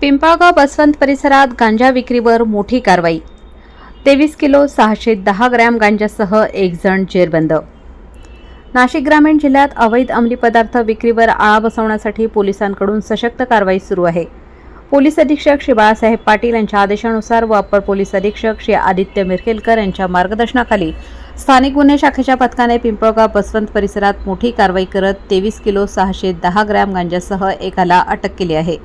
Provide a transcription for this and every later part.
पिंपळगाव बसवंत परिसरात गांजा विक्रीवर मोठी कारवाई. तेवीस किलो सहाशे दहा ग्रॅम गांजासह एक जण जेरबंद. नाशिक ग्रामीण जिल्ह्यात अवैध अंमली पदार्थ विक्रीवर आळा बसवण्यासाठी पोलिसांकडून सशक्त कारवाई सुरू आहे. पोलीस अधीक्षक श्री बाळासाहेब पाटील यांच्या आदेशानुसार व अप्पर पोलीस अधीक्षक श्री आदित्य मिरखेलकर यांच्या मार्गदर्शनाखाली स्थानिक गुन्हे शाखेच्या पथकाने पिंपळगाव बसवंत परिसरात मोठी कारवाई करत तेवीस किलो सहाशे दहा ग्रॅम गांजासह एकाला अटक केली आहे.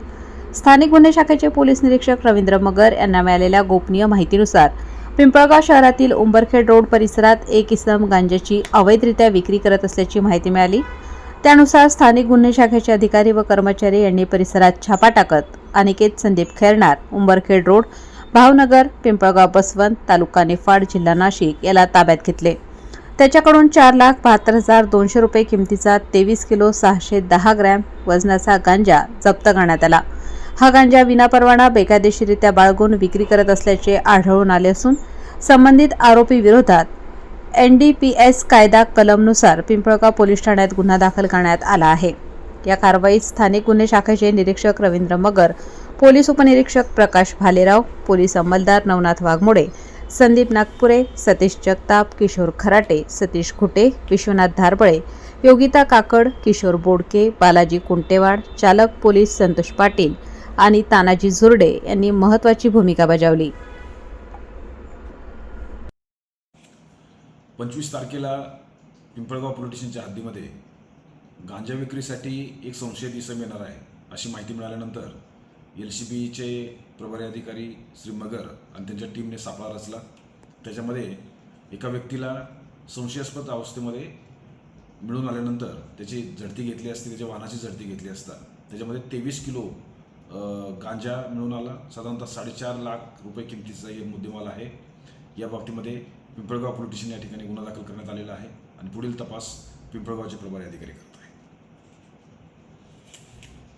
स्थानिक गुन्हे शाखेचे पोलीस निरीक्षक रवींद्र मगर यांना मिळालेल्या गोपनीय माहितीनुसार पिंपळगाव शहरातील उंबरखेड रोड परिसरात एक इसम गांजाची अवैधरित्या विक्री करत असल्याची माहिती मिळाली. त्यानुसार स्थानिक गुन्हे शाखेचे अधिकारी व कर्मचारी यांनी परिसरात छापा टाकत अनिकेत संदीप खैरनार उंबरखेड रोड भावनगर पिंपळगाव बसवंत तालुका निफाड जिल्हा नाशिक याला ताब्यात घेतले. त्याच्याकडून चार लाख बहात्तर हजार दोनशे रुपये किमतीचा तेवीस किलो सहाशे दहा ग्रॅम वजनाचा गांजा जप्त करण्यात आला. हा गांजा विनापरवाना बेकायदेशीरित्या बाळगून विक्री करत असल्याचे आढळून आले असून संबंधित आरोपी विरोधात एन डी पी एस कायदा कलमनुसार पिंपळगाव पोलीस ठाण्यात गुन्हा दाखल करण्यात आला आहे. या कारवाईत स्थानिक गुन्हे शाखेचे निरीक्षक रवींद्र मगर पोलीस उपनिरीक्षक प्रकाश भालेराव पोलीस अंमलदार नवनाथ वाघमोडे संदीप नागपुरे सतीश जगताप किशोर खराटे सतीश खुटे विश्वनाथ धारबळे योगिता काकड किशोर बोडके बालाजी कुंटेवाड चालक पोलीस संतोष पाटील आणि तानाजी झुरडे यांनी महत्त्वाची भूमिका बजावली. पंचवीस तारखेला पिंपळगाव पोलीस स्टेशनच्या हद्दीमध्ये गांजा विक्रीसाठी एक संशयित इसम येणार आहे अशी माहिती मिळाल्यानंतर एल सी बीचे प्रभारी अधिकारी श्री मगर आणि त्यांच्या टीमने सापळा रचला. त्याच्यामध्ये एका व्यक्तीला संशयास्पद अवस्थेमध्ये मिळून आल्यानंतर त्याची झडती घेतली असती त्याच्या वाहनाची झडती घेतली असता. त्याच्यामध्ये तेवीस किलो गांजा मिळून आला. साधारणतः साडेचार लाख रुपये किमतीचा हे मुद्देमाल आहे. या बाबतीमध्ये पिंपळगाव पोलीस स्टेशन या ठिकाणी गुन्हा दाखल करण्यात आलेला आहे आणि पुढील तपास पिंपळगावचे प्रभारी अधिकारी करतात